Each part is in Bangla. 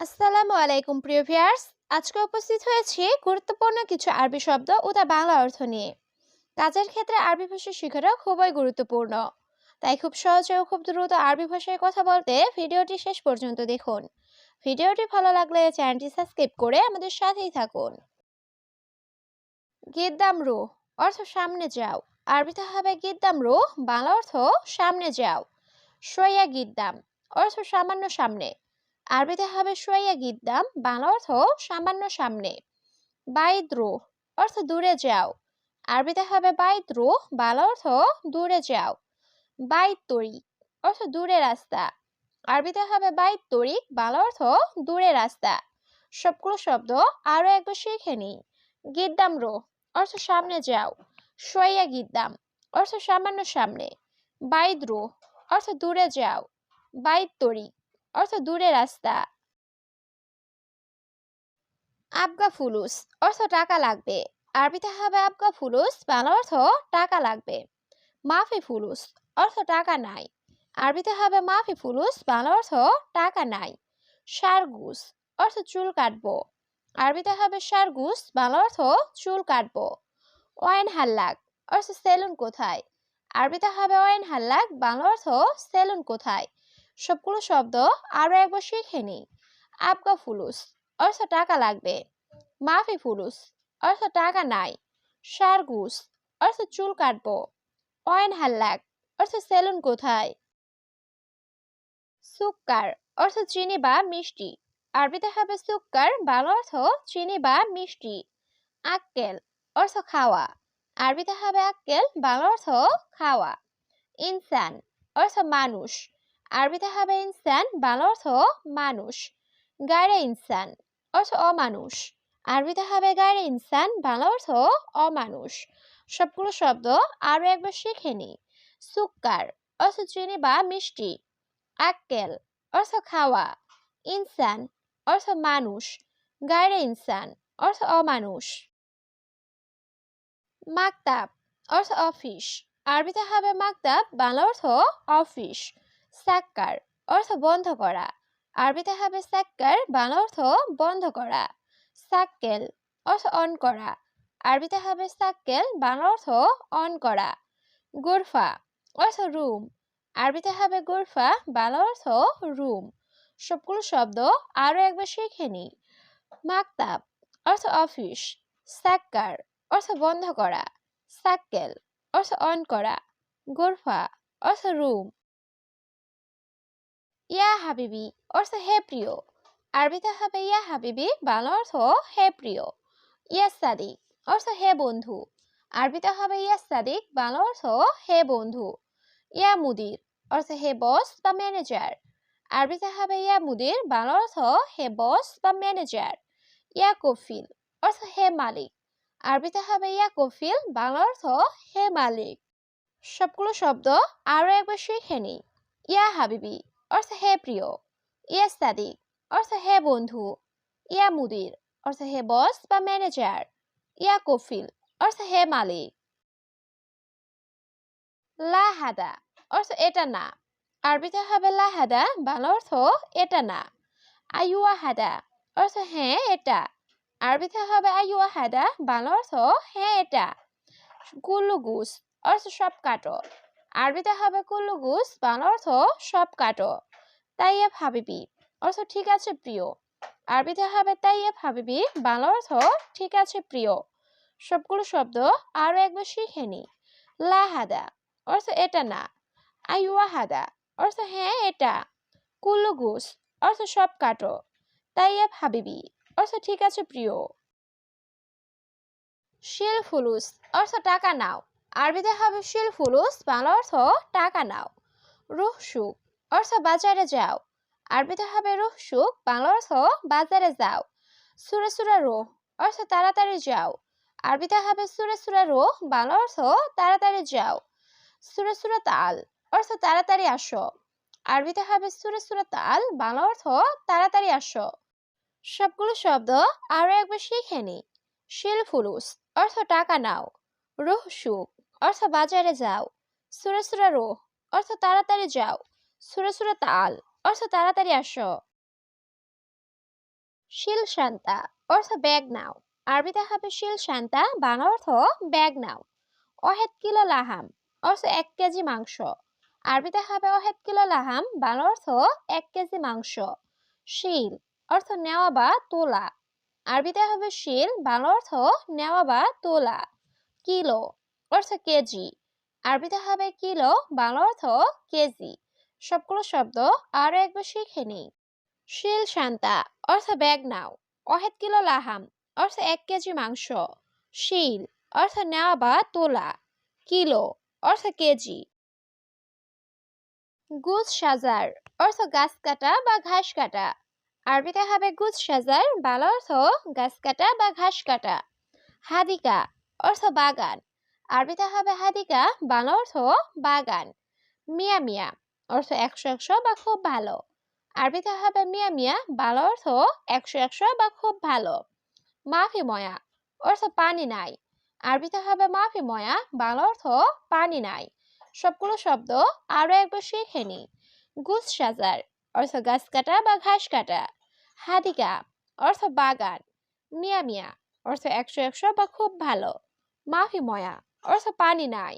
আসসালামু আলাইকুম, প্রিয় ভিউয়ার্স। আজকে উপস্থিত হয়েছি গুরুত্বপূর্ণ কিছু আরবি শব্দ ও তার বাংলা অর্থ নিয়ে। কাজের ক্ষেত্রে আরবি ভাষা শেখাটা খুবই গুরুত্বপূর্ণ। তাই খুব সহজে ও খুব দ্রুত আরবি ভাষায় কথা বলতে ভিডিওটি শেষ পর্যন্ত দেখুন। ভিডিওটি ভালো লাগলে চ্যানেলটি সাবস্ক্রাইব করে আমাদের সাথেই থাকুন। গিদ্দাম রু অর্থ সামনে যাও। আরবিতে হবে গিদ্দাম রু বাংলা অর্থ সামনে যাও। সইয়া গিদ্দাম, অর্থ সামান্য সামনে। আরবিতে হবে সোয়া গিদ্দাম বাংলা অর্থ সামান্য সামনে। বাইদ্রু অর্থ দূরে যাও। আরবিতে হবে বাইদ্রু বাংলা অর্থ দূরে যাও। বাইত তরিক অর্থ দূরে রাস্তা। আরবিতে হবে বাইত তরিক বাংলা অর্থ দূরে রাস্তা। সবগুলো শব্দ আরও একবার শিখে নিই। গিদ্দাম রো অর্থ সামনে যাও। সোয়া গিদ্দাম অর্থ সামান্য সামনে। বাইদ্রু অর্থ দূরে যাও। বাইত তরিক অর্থ দূরে রাস্তা। আবগা ফুলুস অর্থ টাকা লাগবে। আরবিতে হবে আবগা ফুলুস, বাংলা অর্থ টাকা লাগবে। মাফি ফুলুস অর্থ টাকা নাই। আরবিতে হবে মাফি ফুলুস, বাংলা অর্থ টাকা নাই। সারগুস অর্থ চুল কাটবো। আরবিতে হবে সারগুস, বাংলা অর্থ চুল কাটবো। ওয়াইন হাল্লাক অর্থ সেলুন কোথায়? আরবিতে হবে ওয়াইন হাল্লাক বাংলা অর্থ সেলুন কোথায়? সবগুলো শব্দ আরও একবার শিখে নিই। আবগা ফুলুস, অর্থ টাকা লাগবে। মাফি ফুলুস, অর্থ টাকা নাই। সারগুস, অর্থ চুল কাটবো। অয়েন হাল্লাক, অর্থ সেলুন কোথায়? সুক্কার, অর্থ চিনি বা মিষ্টি। আরবিতে হবে সুক্কার, বাংলা অর্থ চিনি বা মিষ্টি। আক্কেল, অর্থ খাওয়া। আরবিতে হবে আক্কেল, বাংলা অর্থ খাওয়া। ইনসান, অর্থ মানুষ। আরবিতে হবে ইনসান, বাংলা অর্থ মানুষ। গায়রে ইনসান, অর্থ অমানুষ। আরবিতে হবে গায়রে ইনসান, বাংলা অর্থ অমানুষ। সবগুলো শব্দ আরও একবার শিখে নি সুক্কার, অর্থ চিনি বা মিষ্টি। আক্কেল, অর্থ খাওয়া। ইনসান, অর্থ মানুষ। গায়রে ইনসান, অর্থ অমানুষ। মাকতাব, অর্থ অফিস। আরবিতে হবে মাকতাব, বাংলা অর্থ অফিস। সাক্কার অর্থ বন্ধ করা। আরবিতে হবে সাক্কার বাংলা অর্থ বন্ধ করা। সাক্কেল অর্থ অন করা। আরবিতে হবে সাক্কেল বাংলা অর্থ অন করা। গুরফা অর্থ রুম। আরবিতে হবে গুরফা, বাংলা অর্থ রুম। সবগুলো শব্দ আরও একবার শিখে নি। মাকতাব অর্থ অফিস। সাক্কার অর্থ বন্ধ করা। সাক্কেল অর্থ অন করা। গুরফা অর্থ রুম। ইয়া হাবিবি অর্থ হে প্রিয়। আরবিতে হবে ইয়া হাবিবি, বাংলা অর্থ হে প্রিয়। ইয়া সাদিক অর্থ হে বন্ধু। আরবিতে হবে ইয়া সাদিক, বাংলা অর্থ হে বন্ধু। ইয়া মুদির অর্থ হে বস বা ম্যানেজার। আরবিতে হবে ইয়া মুদির, বাংলা অর্থ হে বস বা ম্যানেজার। ইয়া কফিল অর্থ হে মালিক। আরবিতে হবে ইয়া কফিল, বাংলা অর্থ হে মালিক। সবগুলো শব্দ আরও একবার শিখে নিই। ইয়া হাবিবি অর্থ হে প্রিয়, ইয়া সাদিক, অর্থ হে বন্ধু, ইয়া মুদির, অর্থ হে বস বা ম্যানেজার, ইয়া কফিল, অর্থ হে মালিক। লাহাদা, অর্থ এটা না, আরবিতে হবে লাহাদা, বাংলা অর্থ এটা না। আইয়ুয়া হাদা অর্থ হ্যাঁ এটা, আরবিতে হবে আইয়ুয়া হাদা বাংলা অর্থ হ্যাঁ এটা। গুলুগুস অর্থ সব কাটো। আরবিতে হবে কুল্লুগুস বাংলা অর্থ সব কাটো। তাইয়েব হাবিবি অর্থ ঠিক আছে প্রিয়। আরবিতে হবে তাইয়েব হাবিবি বাংলা অর্থ ঠিক আছে প্রিয়। সবগুলো শব্দ আরও একবার শিখে নি। লাহাদা, অর্থ এটা না। আইওয়া হাদা অর্থ হ্যাঁ এটা। কুল্লুগুস অর্থ সব কাটো। তাইয়েব হাবিবি অর্থ ঠিক আছে প্রিয়। শিল ফুলুস অর্থ টাকা নাও। আরবিতে হবে শিল, ফুলুস, বাংলা অর্থ টাকা নাও। রুহ, সুখ, অর্থ বাজারে যাও। আরবিতে হবে রুহ, সুখ, বাংলা অর্থ বাজারে যাও। সুরে সুরে রোহ, অর্থ তাড়াতাড়ি যাও। আরবিতে হবে সুরে সুরে রোহ, বাংলা অর্থ তাড়াতাড়ি যাও। সুরে সুরে তাল, অর্থ তাড়াতাড়ি আসো। আরবিতে হবে সুরে সুরে তাল, বাংলা অর্থ তাড়াতাড়ি আসো। সবগুলো শব্দ আরও একবার শিখে নি। শিল, ফুলুস, অর্থ টাকা নাও। রুহ, সুখ অর্থ বাজারে যাও। সুরে সুরে রোহ অর্থ তাড়াতাড়ি যাও। সুরে সুরে তাল অর্থ তাড়াতাড়ি আসো। শিল শান্তা অর্থ ব্যাগ নাও। আরবিতে হবে শিল শান্তা, বাংলা অর্থ ব্যাগ নাও। অহেদ কিলো লাহাম অর্থ এক কেজি মাংস। আরবিতে হবে অহেদ কিলো লাহাম, বাংলা অর্থ এক কেজি মাংস। শিল, অর্থ নেওয়া বা তোলা। আরবিতে হবে শিল, বাংলা অর্থ নেওয়া বা তোলা। কিলো অর্থ কেজি। আরবিতে হবে কিলো, বাংলা অর্থ কেজি। সবগুলো শব্দ আরও একবার শিখে নিই। শিল শান্তা, অর্থ ব্যাগ নাও। অহেদ কিলো লাহাম, অর্থ এক কেজি মাংস। শিল, অর্থ নেওয়া বা তোলা। কিলো, অর্থ কেজি। গুজ সাজার, অর্থ গাছ কাটা বা ঘাস কাটা। আরবিতে হবে গুজ সাজার, বাংলা অর্থ গাছ কাটা বা ঘাস কাটা। হাদিকা, অর্থ বাগান। আরবিতে হবে হাদিকা, বাংলা অর্থ বাগান। মিয়া মিয়া অর্থ একশো একশো বা খুব ভালো। আরবিতে হবে মিয়া মিয়া, বাংলা অর্থ একশো একশো বা খুব ভালো। মাফি ময়া অর্থ পানি নাই। আরবিতে হবে মাফি ময়া, বাংলা অর্থ পানি নাই। সবগুলো শব্দ আরও একবার শিখে নি গুছ সাজার অর্থ গাছ কাটা বা ঘাস কাটা। হাদিকা অর্থ বাগান। মিয়া মিয়া অর্থ একশো একশো বা খুব ভালো। মাফি ময়া অর্থ পানি নাই।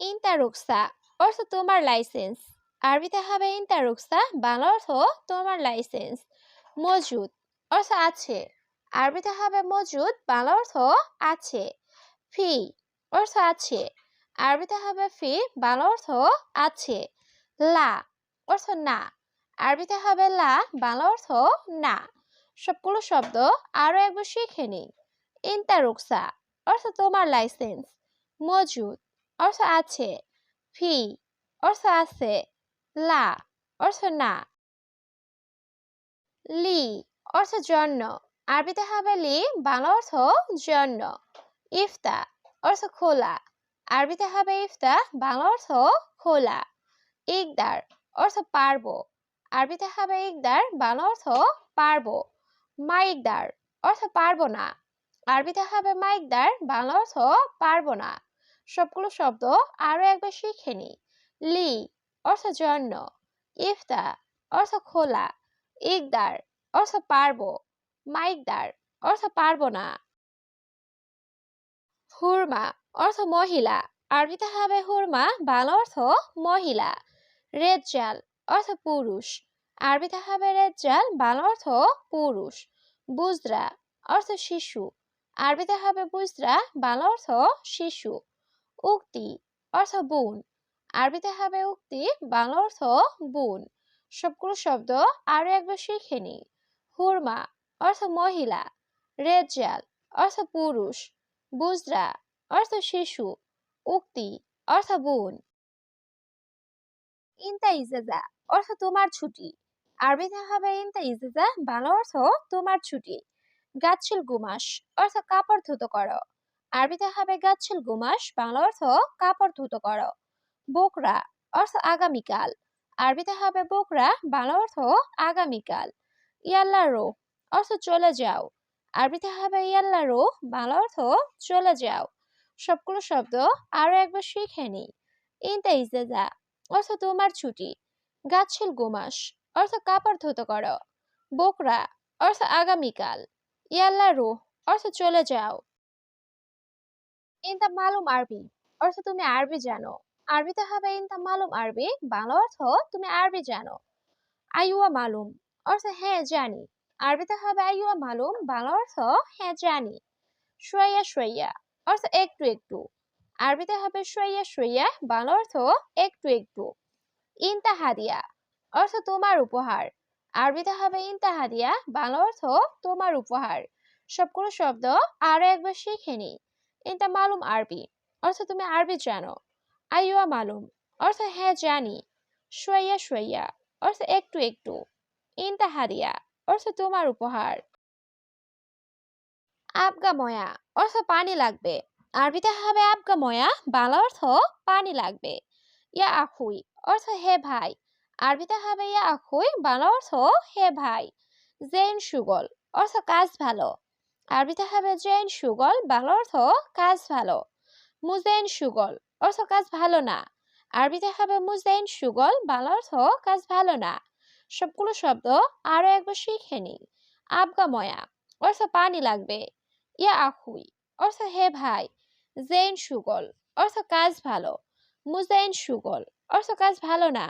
ইন্তা রুকসা অর্থ তোমার লাইসেন্স। আরবিতে হবে ইন্তা রুকসা বাংলা অর্থ তোমার লাইসেন্স। মজুদ অর্থ আছে। আরবিতে হবে মজুদ, বাংলা অর্থ আছে। ফি, অর্থ আছে। আরবিতে হবে ফি, বাংলা অর্থ আছে। লা, অর্থ না। আরবিতে হবে লা, বাংলা অর্থ না। সবগুলো শব্দ আরও একবার শিখে নিই। ইন্তা রুকসা অর্থ তোমার লাইসেন্স মজুদ, অর্থ আছে ফি অর্থ আছে, লা, অর্থ না, লি, অর্থ জন্য, আরবিতে হবে লি, বাংলা অর্থ জন্য, ইফতা, অর্থ খোলা, আরবিতে হবে ইফতা, বাংলা অর্থ খোলা, ইকদার, অর্থ পারব, আরবিতে হবে ইকদার, বাংলা অর্থ পারব, মাইকদার, অর্থ পারব না আরবিতে হবে মাইকদার বাংলা অর্থ পারব না। সবগুলো শব্দ আরও একবার শিখে নি। লি, অর্থ জন্য। ইফতা অর্থ খোলা। ইকদার অর্থ পারব। মাইকদার অর্থ পারব না। হুরমা, অর্থ মহিলা। আরবিতে হবে হুরমা, বাংলা অর্থ মহিলা। রেজ্জাল অর্থ পুরুষ। আরবিতে হবে রেজ্জাল বাংলা অর্থ পুরুষ। বুজরা, অর্থ শিশু। আরবিতে হবে বুজরা বাংলা অর্থ শিশু। উক্তি, অর্থ বোন। আরবিতে হবে উক্তি, বাংলা অর্থ বোন। সবগুলো শব্দ আরও একবার শিখে নি হুরমা, অর্থ মহিলা। রেজাল অর্থ পুরুষ। বুজরা অর্থ শিশু। উক্তি, অর্থ বোন। ইন্তা ইজাজা, অর্থ তোমার ছুটি। আরবিতে হবে ইন্তা ইজাজা, বাংলা অর্থ তোমার ছুটি। গাছিল গুমাস, অর্থ কাপড় ধুতো করো। আরবিতে হবে গাছিল গুমাস, বাংলা অর্থ কাপড় ধুতো করো। বোকরা, অর্থ আগামীকাল। আরবিতে হবে বোকরা, বাংলা অর্থ আগামীকাল। ইয়াল্লা রো, অর্থ চলে যাও। আরবিতে হবে ইয়াল্লা রো, বাংলা অর্থ চলে যাও। সবগুলো শব্দ আরও একবার শিখে নি ইনতা ইজেজা, অর্থ তোমার ছুটি। গাছিল গুমাস, অর্থ কাপড় ধুতো করো। বোকরা, অর্থ আগামীকাল। ইয়াল্লা রো অর্থ চলে যাও। ইনতা মালুম আরবি অর্থ তুমি আরবি জানো। আরবিতে হবে ইনতা মালুম আরবি, বাংলা অর্থ তুমি আরবি জানো। আইয়ুয়া মালুম, অর্থ হ্যাঁ জানি। আরবিতে হবে আইয়ুয়া মালুম, বাংলা অর্থ হ্যাঁ জানি। সোয়া সোয়া অর্থ একটু একটু। আরবিতে হবে সোয়া সোয়া বাংলা অর্থ একটু একটু। ইনতা হাদিয়া, অর্থ তোমার উপহার। আরবিতে হবে ইনতা হাদিয়া বাংলা অর্থ তোমার উপহার। সবগুলো শব্দ আরও একবার শিখে নি ইনতা মালুম আরবি, অর্থ তুমি আরবি জানো। আইয়া মালুম, অর্থ হ্যাঁ জানি। সোয়া সোয়া অর্থ একটু একটু। ইনতা হাদিয়া অর্থ তোমার উপহার। আবগা ময়া, অর্থ পানি লাগবে। আরবিতে হবে আবগা ময়া, বাংলা অর্থ পানি লাগবে। ইয়া আখুই, অর্থ হে ভাই। আরবিতে হবে ইয়া আখুই, বাংলা অর্থ হে ভাই জেন সুগল, অর্থ কাজ ভালো। আরবিতে হবে জেন সুগল, বাংলা অর্থ কাজ ভালো। মুজেন সুগল, অর্থ কাজ ভালো না। আরবিতে হবে মুজেন সুগল, বাংলা অর্থ কাজ ভালো না। সবগুলো শব্দ আরও একবার শিখে নিই। আবগা ময়া, অর্থ পানি লাগবে। ইয়া আখুই, অর্থ হে ভাই জেন সুগল, অর্থ কাজ ভালো। মুজাইন সুগল, অর্থ কাজ ভালো না।